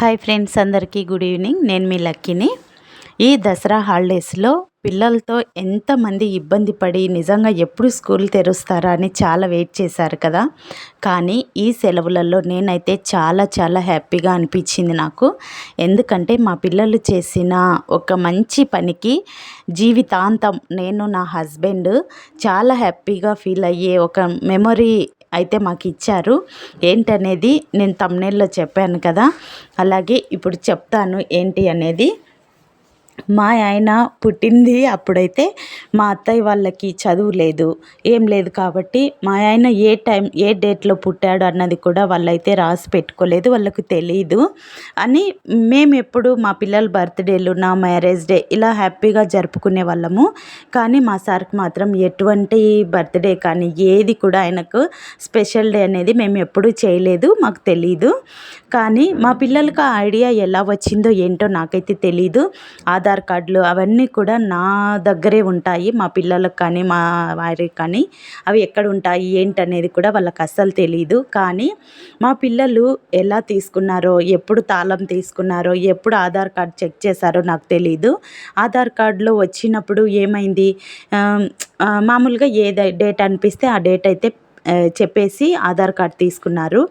Hi friends అందరికీ good evening. నేను మీ లక్కీని. ఈ దసరా హాలిడేస్లో పిల్లలతో ఎంతమంది ఇబ్బంది పడి నిజంగా ఎప్పుడు స్కూల్ తెరుస్తారా అని చాలా వెయిట్ చేశారు కదా. కానీ ఈ సెలవులలో నేనైతే చాలా చాలా హ్యాపీగా అనిపించింది నాకు. ఎందుకంటే మా పిల్లలు చేసిన ఒక మంచి పనికి జీవితాంతం నేను నా హస్బెండ్ చాలా హ్యాపీగా ఫీల్ అయ్యే ఒక మెమొరీ అయితే మాకు ఇచ్చారు ఏంటనేది నేను తమ్నేల్లో చెప్పాను కదా. అలాగే ఇప్పుడు చెప్తాను ఏంటి అనేది. మా ఆయన పుట్టింది అప్పుడైతే మా అత్తయ్య వాళ్ళకి చదువు లేదు ఏం లేదు కాబట్టి మా ఆయన ఏ టైం ఏ డేట్లో పుట్టాడు అన్నది కూడా వాళ్ళైతే రాసి పెట్టుకోలేదు వాళ్ళకు తెలియదు అని మేము ఎప్పుడు మా పిల్లల బర్త్డేలు నా మ్యారేజ్ డే ఇలా హ్యాపీగా జరుపుకునే వాళ్ళము. కానీ మా సార్కి మాత్రం ఎటువంటి బర్త్డే కానీ ఏది కూడా ఆయనకు స్పెషల్ డే అనేది మేము ఎప్పుడూ చేయలేదు మాకు తెలియదు కానీ మా పిల్లలకు ఆ ఐడియా ఎలా వచ్చిందో ఏంటో నాకైతే తెలీదు. ఆధార్ ఆధార్ కార్డులు అవన్నీ కూడా నా దగ్గరే ఉంటాయి. మా పిల్లలకు కానీ మా వారికి కానీ. అవి ఎక్కడ ఉంటాయి? ఏంటనేది కూడా వాళ్ళకి అస్సలు తెలియదు కానీ మా పిల్లలు ఎలా తీసుకున్నారో ఎప్పుడు తాళం తీసుకున్నారో ఎప్పుడు ఆధార్ కార్డ్ చెక్ చేశారో నాకు తెలీదు. ఆధార్ కార్డులో వచ్చినప్పుడు ఏమైంది? మామూలుగా ఏ డేట్ అనిపిస్తే ఆ డేట్ అయితే చెప్పేసి ఆధార్ కార్డ్ తీసుకున్నారు.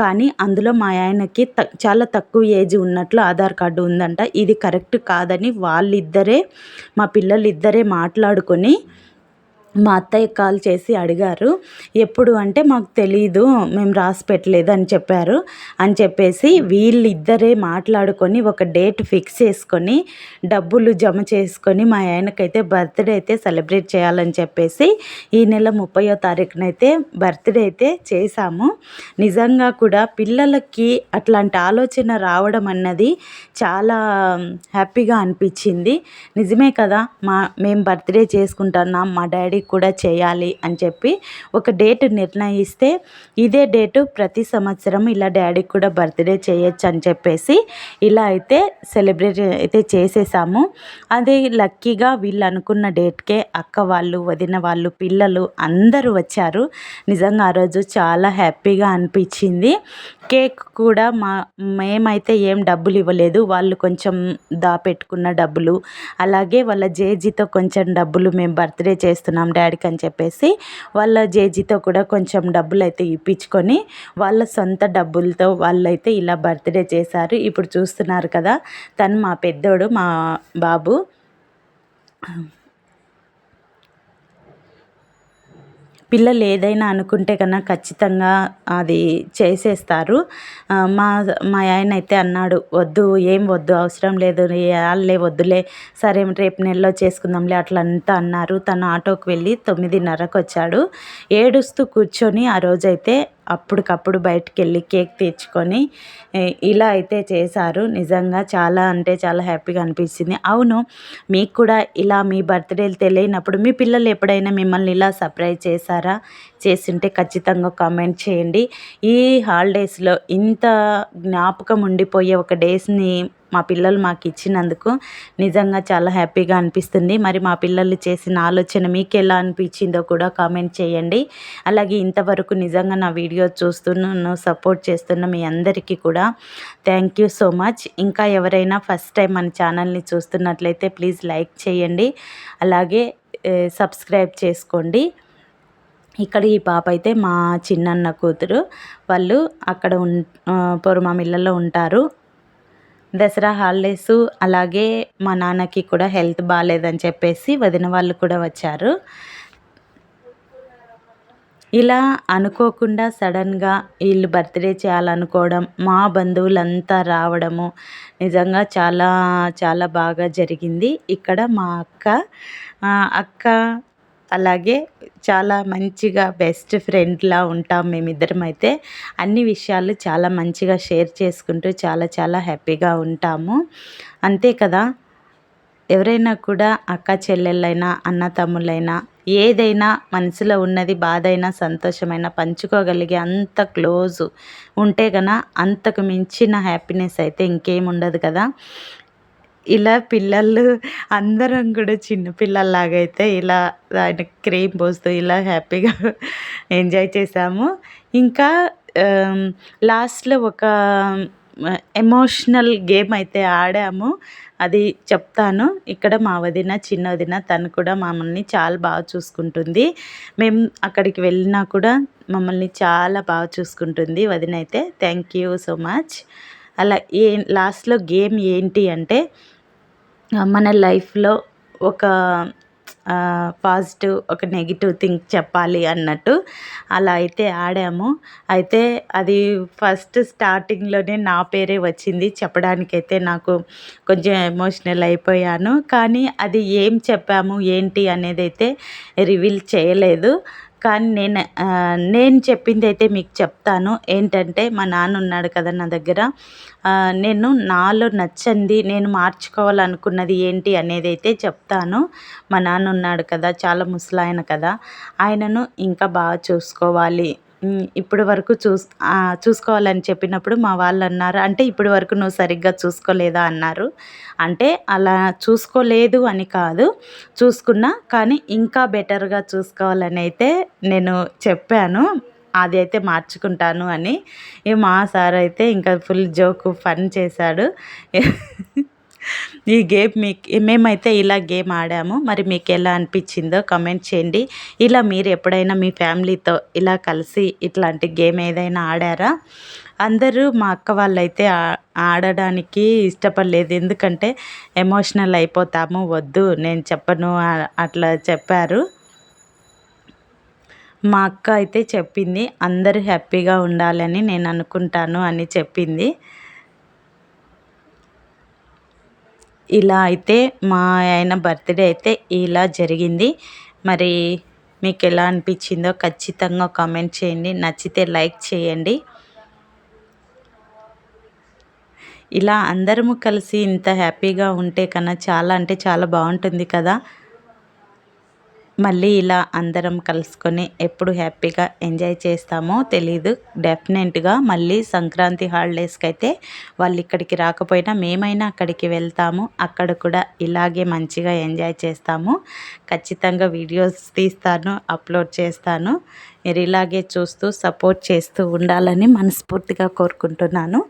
కానీ అందులో మా ఆయనకి త చాలా తక్కువ ఏజ్ ఉన్నట్లు ఆధార్ కార్డు ఉందంట. ఇది కరెక్ట్ కాదని వాళ్ళిద్దరే మా పిల్లలిద్దరే మాట్లాడుకొని మా అత్తయ్య కాల్ చేసి అడిగారు ఎప్పుడు అంటే మాకు తెలీదు మేము రాసి పెట్టలేదు అని చెప్పారు. అని చెప్పేసి వీళ్ళిద్దరే మాట్లాడుకొని ఒక డేట్ ఫిక్స్ చేసుకొని డబ్బులు జమ చేసుకొని మా ఆయనకైతే బర్త్డే అయితే సెలబ్రేట్ చేయాలని చెప్పేసి ఈ నెల ముప్పయో తారీఖునైతే బర్త్డే అయితే చేశాము. నిజంగా కూడా పిల్లలకి అట్లాంటి ఆలోచన రావడం అన్నది చాలా హ్యాపీగా అనిపించింది. నిజమే కదా మా మేము బర్త్డే చేసుకుంటున్నాం మా డాడీ కూడా చేయాలి అని చెప్పి ఒక డేట్ నిర్ణయిస్తే ఇదే డేటు ప్రతి సంవత్సరం ఇలా డాడీకి కూడా బర్త్డే చేయొచ్చు అని చెప్పేసి ఇలా అయితే సెలబ్రేట్ అయితే చేసేసాము. అదే లక్కీగా వీళ్ళు అనుకున్న డేట్కే అక్క వాళ్ళు వదిన వాళ్ళు పిల్లలు అందరూ వచ్చారు. నిజంగా ఆ రోజు చాలా హ్యాపీగా అనిపించింది. కేక్ కూడా మా మేమైతే ఏం డబ్బులు ఇవ్వలేదు. వాళ్ళు కొంచెం దాపెట్టుకున్న డబ్బులు అలాగే వాళ్ళ జేజీతో కొంచెం డబ్బులు మేము బర్త్డే చేస్తున్నాం డాడీకి అని చెప్పేసి వాళ్ళ జేజీతో కూడా కొంచెం డబ్బులు అయితే ఇప్పించుకొని వాళ్ళ సొంత డబ్బులతో వాళ్ళైతే ఇలా బర్త్డే చేశారు. ఇప్పుడు చూస్తున్నారు కదా తను మా పెద్దోడు మా బాబు. పిల్లలు ఏదైనా అనుకుంటే కన్నా ఖచ్చితంగా అది చేసేస్తారు. మా మా ఆయన అయితే అన్నాడు వద్దు ఏం వద్దు అవసరం లేదు వాళ్ళే వద్దులే సరే రేపు నెలలో చేసుకుందాంలే అట్లా అంతా అన్నారు. తను ఆటోకి వెళ్ళి తొమ్మిదిన్నరకు వచ్చాడు. ఏడుస్తూ కూర్చొని ఆ రోజైతే అప్పటికప్పుడు బయటకు వెళ్ళి కేక్ తెచ్చుకొని ఇలా అయితే చేశారు. నిజంగా చాలా అంటే చాలా హ్యాపీగా అనిపించింది అవును మీకు కూడా ఇలా మీ బర్త్డేలు తెలియనప్పుడు మీ పిల్లలు ఎప్పుడైనా మిమ్మల్ని ఇలా సర్ప్రైజ్ చేశారా? చేసింటే ఖచ్చితంగా కామెంట్ చేయండి. ఈ హాలిడేస్లో ఇంత జ్ఞాపకం ఉండిపోయే ఒక డేస్ని మా పిల్లలు మాకు ఇచ్చినందుకు నిజంగా చాలా హ్యాపీగా అనిపిస్తుంది. మరి మా పిల్లలు చేసిన ఆలోచన మీకు ఎలా అనిపించిందో కూడా కామెంట్ చేయండి. అలాగే ఇంతవరకు నిజంగా నా వీడియో చూస్తున్న సపోర్ట్ చేస్తున్న మీ అందరికీ కూడా థ్యాంక్ యూ సో మచ్ ఇంకా ఎవరైనా ఫస్ట్ టైం మన ఛానల్ని చూస్తున్నట్లయితే ప్లీజ్ లైక్ చేయండి. అలాగే eh, సబ్స్క్రైబ్ చేసుకోండి. ఇక్కడ ఈ పాప అయితే మా చిన్నన్న కూతురు. వాళ్ళు అక్కడ ఉన్ పొరుమామిళ్ళలో ఉంటారు. దసరా హాలిడేస్ అలాగే మా నాన్నకి కూడా హెల్త్ బాగాలేదని చెప్పేసి వదిన వాళ్ళు కూడా వచ్చారు. ఇలా అనుకోకుండా సడన్గా వీళ్ళు బర్త్డే చేయాలనుకోవడం మా బంధువులంతా రావడము నిజంగా చాలా చాలా బాగా జరిగింది. ఇక్కడ మా అక్క అక్క అలాగే చాలా మంచిగా బెస్ట్ ఫ్రెండ్లా ఉంటాం మేమిద్దరం అయితే. అన్ని విషయాలు చాలా మంచిగా షేర్ చేసుకుంటూ చాలా చాలా హ్యాపీగా ఉంటాము. అంతే కదా? ఎవరైనా కూడా అక్క చెల్లెళ్ళైనా అన్న తమ్ముళ్ళైనా ఏదైనా మనసులో ఉన్నది బాధ అయినా సంతోషమైన పంచుకోగలిగే అంత క్లోజ్ ఉంటే కన అంతకు మించిన హ్యాపీనెస్ అయితే ఇంకేం ఉండదు కదా? ఇలా పిల్లలు అందరం కూడా చిన్న పిల్లల్లాగా అయితే ఇలా ఆయన క్రీమ్ పోస్తూ ఇలా హ్యాపీగా ఎంజాయ్ చేసాము. ఇంకా లాస్ట్లో ఒక ఎమోషనల్ గేమ్ అయితే ఆడాము. అది చెప్తాను. ఇక్కడ మా వదిన చిన్న వదిన తను కూడా మమ్మల్ని చాలా బాగా చూసుకుంటుంది. మేము అక్కడికి వెళ్ళినా కూడా మమ్మల్ని చాలా బాగా చూసుకుంటుంది వదిన అయితే. Thank you so much. అలా ఏ లాస్ట్లో గేమ్ ఏంటి అంటే మన లైఫ్లో ఒక పాజిటివ్ ఒక నెగిటివ్ థింక్ చెప్పాలి అన్నట్టు అలా అయితే ఆడాము. అయితే అది ఫస్ట్ స్టార్టింగ్లోనే నా పేరే వచ్చింది. చెప్పడానికైతే నాకు కొంచెం ఎమోషనల్ అయిపోయాను. కానీ అది ఏం చెప్పాము ఏంటి అనేది అయితే రివీల్ చేయలేదు. కానీ నేను నేను చెప్పింది అయితే మీకు చెప్తాను. ఏంటంటే మా నాన్న ఉన్నాడు కదా నా దగ్గర. నేను నాలో నచ్చంది నేను మార్చుకోవాలనుకున్నది ఏంటి అనేది అయితే చెప్తాను. మా నాన్న ఉన్నాడు కదా చాలా ముసలాయన కదా. ఆయనను ఇంకా బాగా చూసుకోవాలి. ఇప్పటి వరకు చూస్ చూసుకోవాలని చెప్పినప్పుడు మా వాళ్ళు అన్నారు. అంటే ఇప్పటి వరకు నువ్వు సరిగ్గా చూసుకోలేదా అన్నారు. అంటే అలా చూసుకోలేదు అని కాదు చూసుకున్నా. కానీ ఇంకా బెటర్గా చూసుకోవాలని అయితే నేను చెప్పాను. అది అయితే మార్చుకుంటాను అని. మా సార్ అయితే ఇంకా ఫుల్ జోకు ఫన్ చేశాడు. ఈ గేమ్ మీకు మేమైతే ఇలా గేమ్ ఆడాము. మరి మీకు ఎలా అనిపించిందో కమెంట్ చేయండి. ఇలా మీరు ఎప్పుడైనా మీ ఫ్యామిలీతో ఇలా కలిసి ఇట్లాంటి గేమ్ ఏదైనా ఆడారా? అందరూ మా అక్క వాళ్ళైతే ఆడడానికి ఇష్టపడలేదు. ఎందుకంటే ఎమోషనల్ అయిపోతాము. వద్దు నేను చెప్పను అట్లా చెప్పారు. మా అక్క అయితే చెప్పింది అందరూ హ్యాపీగా ఉండాలని నేను అనుకుంటాను అని చెప్పింది. ఇలా అయితే మా ఆయన బర్త్డే అయితే ఇలా జరిగింది. మరి మీకు ఎలా అనిపించిందో ఖచ్చితంగా కామెంట్ చేయండి. నచ్చితే లైక్ చేయండి. ఇలా అందరము కలిసి ఇంత హ్యాపీగా ఉంటే కన్నా చాలా అంటే చాలా బాగుంటుంది కదా. మళ్ళీ ఇలా అందరం కలుసుకొని ఎప్పుడు హ్యాపీగా ఎంజాయ్ చేస్తామో తెలీదు. డెఫినెట్గా మళ్ళీ సంక్రాంతి హాలిడేస్కి అయితే వాళ్ళు ఇక్కడికి రాకపోయినా మేమైనా అక్కడికి వెళ్తాము. అక్కడ కూడా ఇలాగే మంచిగా ఎంజాయ్ చేస్తాము. ఖచ్చితంగా వీడియోస్ తీస్తాను అప్లోడ్ చేస్తాను. మీరు ఇలాగే చూస్తూ సపోర్ట్ చేస్తూ ఉండాలని మనస్ఫూర్తిగా కోరుకుంటున్నాను.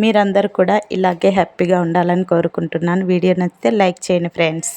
మీరందరూ కూడా ఇలాగే హ్యాపీగా ఉండాలని కోరుకుంటున్నాను. వీడియో నచ్చితే లైక్ చేయండి ఫ్రెండ్స్.